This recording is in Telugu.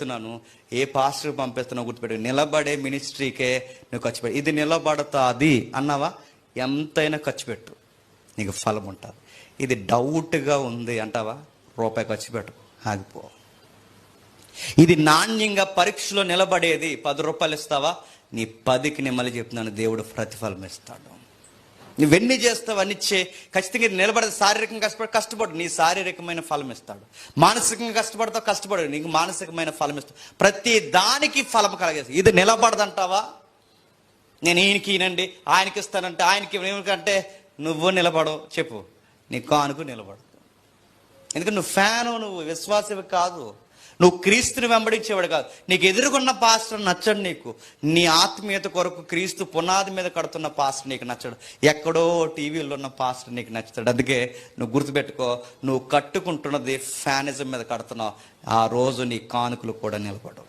పెడుతున్నాను ఏ పాస్టర్ పంపిస్తున్నావు గుర్తుపెట్టు. నిలబడే మినిస్ట్రీకే నువ్వు ఖర్చు పెట్టు. ఇది నిలబడతాది అన్నావా? ఎంతైనా ఖర్చు పెట్టు. నీకు ఫలం ఉంటుంది. ఇది డౌట్గా ఉంది అంటావా? రూపాయి ఖర్చు పెట్టు. ఆగిపో. ఇది నాణ్యంగా పరీక్షలో నిలబడేది. పది రూపాయలు ఇస్తావా? నీ పదికి నేను చెప్తున్నాను. దేవుడు ప్రతిఫలం ఇస్తాడు. నువ్వెన్ని చేస్తావు అనిచ్చే చే ఖచ్చితంగా ఇది నిలబడదు. శారీరకంగా కష్టపడి కష్టపడు. నీ శారీరకమైన ఫలం ఇస్తాడు. మానసికంగా కష్టపడతావు కష్టపడు. నీకు మానసికమైన ఫలం ఇస్తాడు. ప్రతి దానికి ఫలం కలగేసి ఇది నిలబడదంటావా? నేను ఈయనకి ఈయనండి ఆయనకి ఇస్తానంటే ఆయనకి ఇవ్వకంటే నువ్వు నిలబడవు. చెప్పు. నీ కానుకు నిలబడు ఎందుకంటే నువ్వు ఫ్యాను నువ్వు విశ్వాసవి కాదు. నువ్వు క్రీస్తుని వెంబడించేవాడు కాదు. నీకు ఎదురుకున్న పాస్టర్ నచ్చడు నీకు. నీ ఆత్మీయత కొరకు క్రీస్తు పునాది మీద కడుతున్న పాస్టర్ నీకు నచ్చడు. ఎక్కడో టీవీలో ఉన్న పాస్టర్ నీకు నచ్చుతాడు. అందుకే నువ్వు గుర్తుపెట్టుకో నువ్వు కట్టుకుంటున్నది ఫ్యానిజం మీద కడుతున్నావు. ఆ రోజు నీ కానుకలు కూడా నిలబడవు.